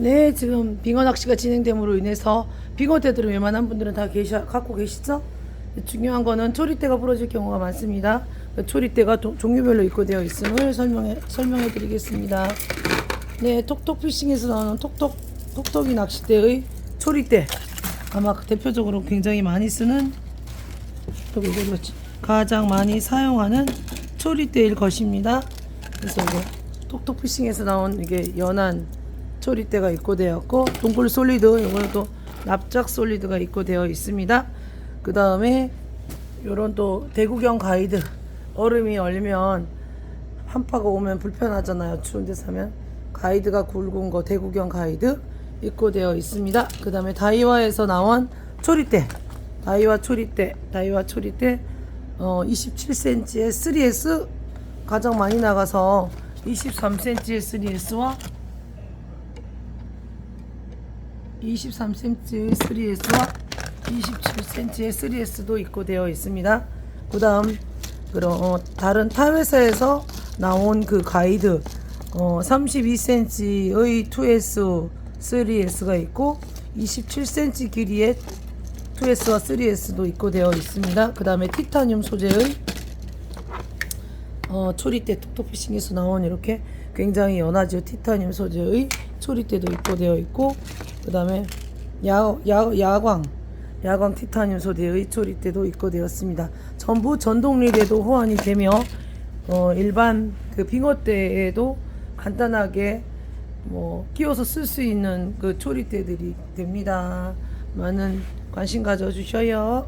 네, 지금 빙어 낚시가 진행됨으로 인해서 빙어 대들은 웬만한 분들은 다 계셔, 갖고 계시죠? 중요한 거는 초리대가 부러질 경우가 많습니다. 그 초리대가 도- 종류별로 입고되어 있음을 설명해, 설명해 드리겠습니다. 네, 톡톡 피싱에서 나오는 톡톡, 톡톡이 낚시대의 초리대. 아마 대표적으로 굉장히 많이 쓰는. 가장 많이 사용하는 초리대일 것입니다. 그래서 이게 톡톡 피싱에서 나온 이게 연한 초리대가 입고되었고 동굴 솔리드 이거도 납작 솔리드가 입고되어 있습니다. 그 다음에 요런 또 대구경 가이드 얼음이 얼면 한파가 오면 불편하잖아요. 추운 데 사면 가이드가 굵은 거 대구경 가이드 입고되어 있습니다. 그 다음에 다이와에서 나온 초리대 다이와 초리대 다이와 초리대 어, 27cm의 3S 가장 많이 나가서 23cm의 3S와 23cm의 3S와 27cm의 3S도 입고되어 있습니다. 그 다음 어, 다른 타 회사에서 나온 그 가이드 어, 32cm의 2S, 3S가 있고 27cm 길이의 2S와 3S도 입고되어 있습니다. 그 다음에 티타늄 소재의 어, 초리대 톡톡 피싱에서 나온 이렇게 굉장히 연하죠 티타늄 소재의 초리대도 입고되어 있고 그 다음에 야, 야, 야광 야광 티타늄 소재의 초리대도 입고되었습니다. 전부 전동릴에도 호환이 되며 어, 일반 그 빙어대에도 간단하게 뭐 끼워서 쓸 수 있는 그 초리대들이 됩니다 많은 관심 가져주셔요